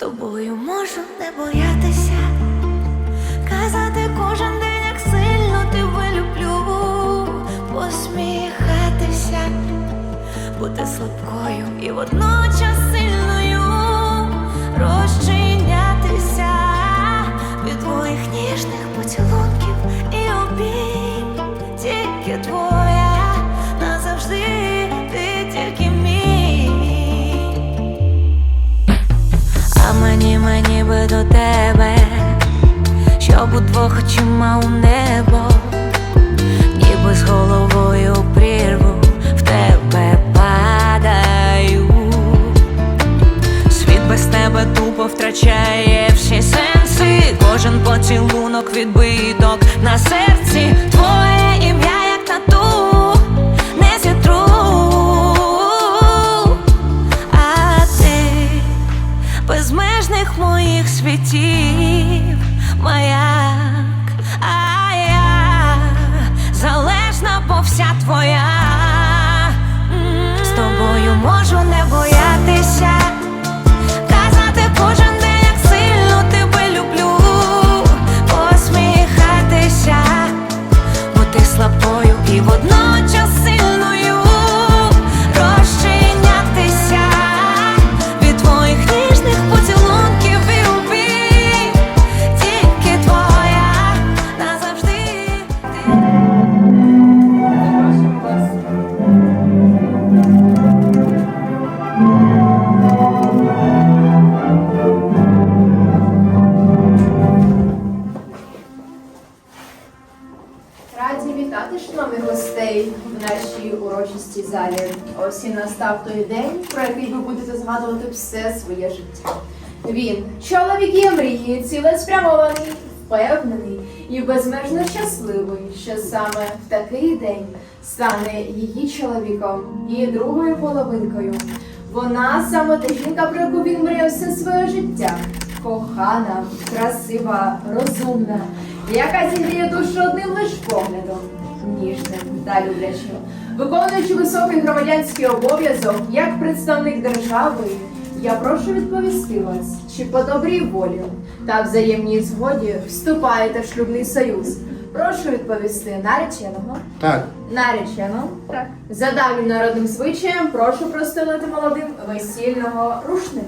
тобою можу не боятися, казати кожен день, як сильно тебе люблю, посміхатися, бути слабкою і водночас щоб удвох очима у небо, ніби з головою прірву в тебе падаю. Світ без тебе тупо втрачає всі сенси. Кожен поцілунок відбиток на серці. Залі. Ось і настав той день, про який ви будете згадувати все своє життя. Він чоловік є мрії, цілеспрямований, впевнений і безмежно щасливий, що саме в такий день стане її чоловіком і другою половинкою. Вона саме та жінка, про яку він мріяв все своє життя. Кохана, красива, розумна, яка зігріє душу одним лиш поглядом, ніжним та люблячим, виконуючи високий громадянський обов'язок як представник держави. Я прошу відповісти вас, чи по добрій волі та взаємній згоді вступаєте в шлюбний союз. Прошу відповісти нареченого. Так, Наречено. Так. За давнім народним звичаєм прошу простелити молодим весільного рушника.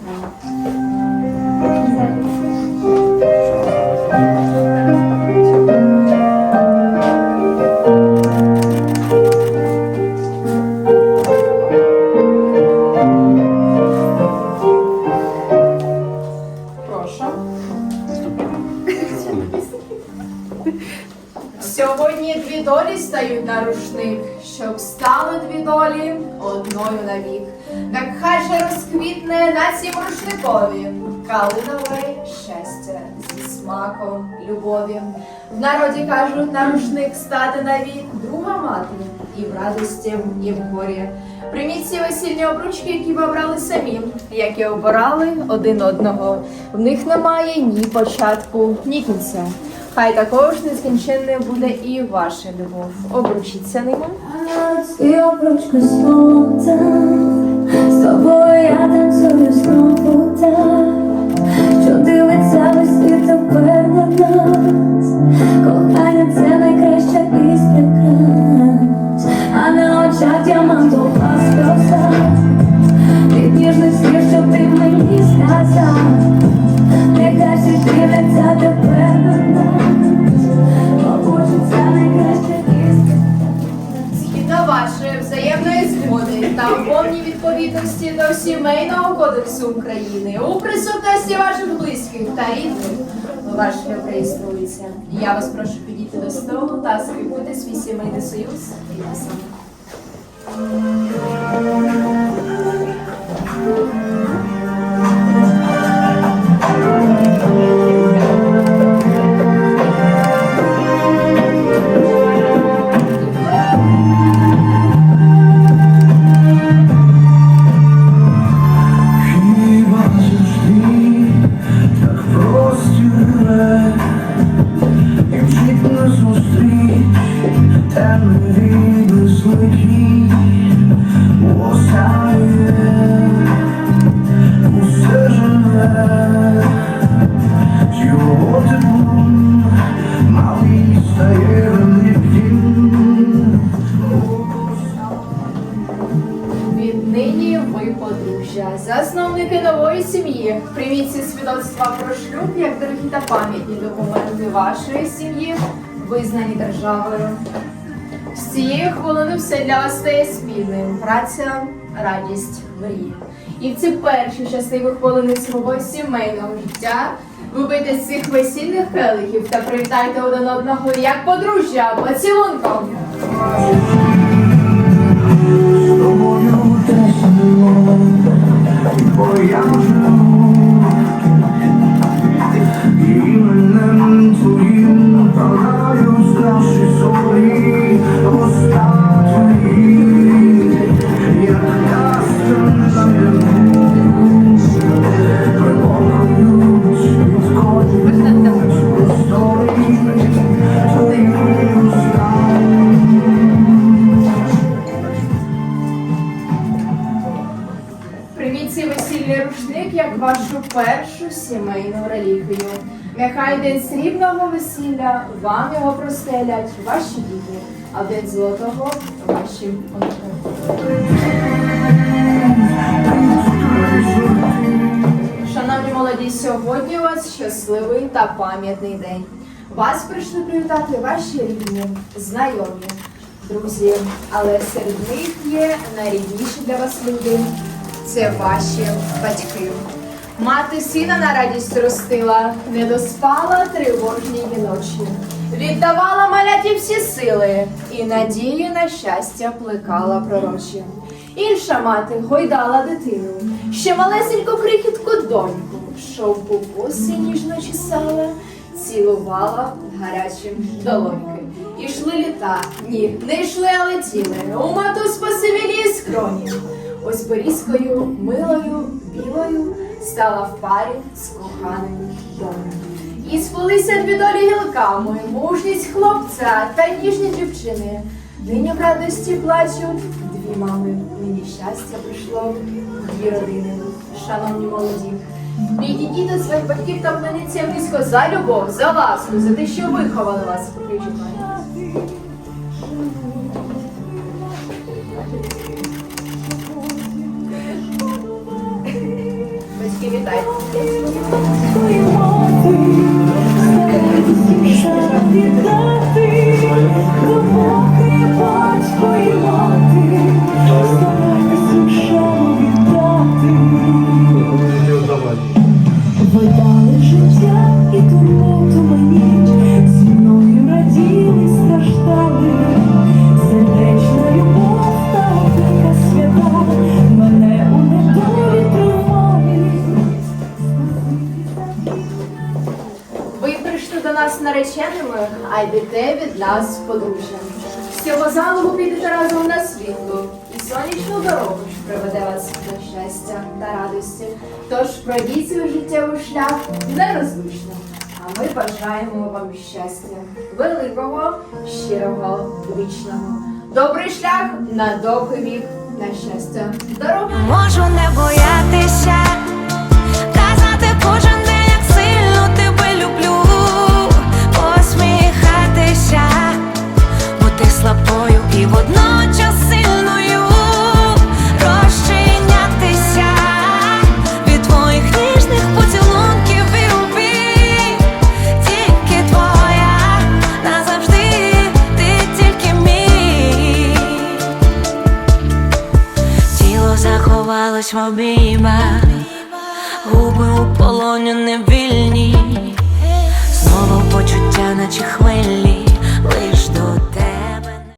Рушник, щоб стали дві долі одною навік. Так хай же розквітне на цім рушникові калинове щастя зі смаком любові. В народі кажуть на рушник стати навік друга мати і в радості, і в горі. Прийміть ці весільні обручки, які ви обрали самі, які обирали один одного. В них немає ні початку, ні кінця. Хай також нескінченною буде і ваша любов. Обручіться ними. І обручку сонця, з тобою я танцюю знову так, що дивиться весь та в повній відповідності до Сімейного кодексу України у присутності ваших близьких та рідних ваш шлюб реєструється. Я вас прошу підійти до столу та скріпити свій сімейний союз підписами. Сім'ї, прийміть ці свідоцтва про шлюб як дорогі та пам'ятні документи вашої сім'ї, визнані державою. З цієї хвилини все для вас стає спільним. Праця, радість, мрії. І в ці перші щасливі хвилини свого сімейного життя вибийте з цих весільних келихів та привітайте один одного як подружжя поцілунком. Бо я живу як вашу першу сімейну релігію. Нехай день срібного весілля вам його простелять ваші діти, а день золотого ваші онуки. Шановні молоді, сьогодні у вас щасливий та пам'ятний день. Вас прийшли привітати ваші рідні, знайомі, друзі, але серед них є найрідніші для вас люди. Це ваші батьки. Мати сина на радість ростила, не доспала тривожні ночі. Віддавала маляті всі сили і надії на щастя плекала пророчі. Інша мати гойдала дитину, ще малесеньку крихітку доньку, шовку коси ніжно чесала, цілувала гарячим долоньки. Ішли літа, ні, не йшли, а летіли. У матусь посивілі скроні. Ось берізкою, милою, білою стала в парі з коханим домом. І сплелися дві долі гілками, мужність хлопця та ніжні дівчини. Нині в радості плачуть дві мами. Мені щастя прийшло дві родини. Шановні молоді. Підійдіть до своїх батьків та вклоніться низько за любов, за ласку, за те, що виховали вас. Покажіть мені. Ви нареченими, а йдете від нас подружжям. З цього залу ви підете разом на світло і сонячну дорогу, що приведе вас до щастя та радості. Тож пройдіть свій життєвий шлях нерозлучно. А ми бажаємо вам щастя, великого, щирого, вічного. Добрий шлях на довгий вік, на щастя, дорога. Можу не боятися, казати кожен заховалось в обіймах, губи у полоні невільні, знову почуття, наче хвилі.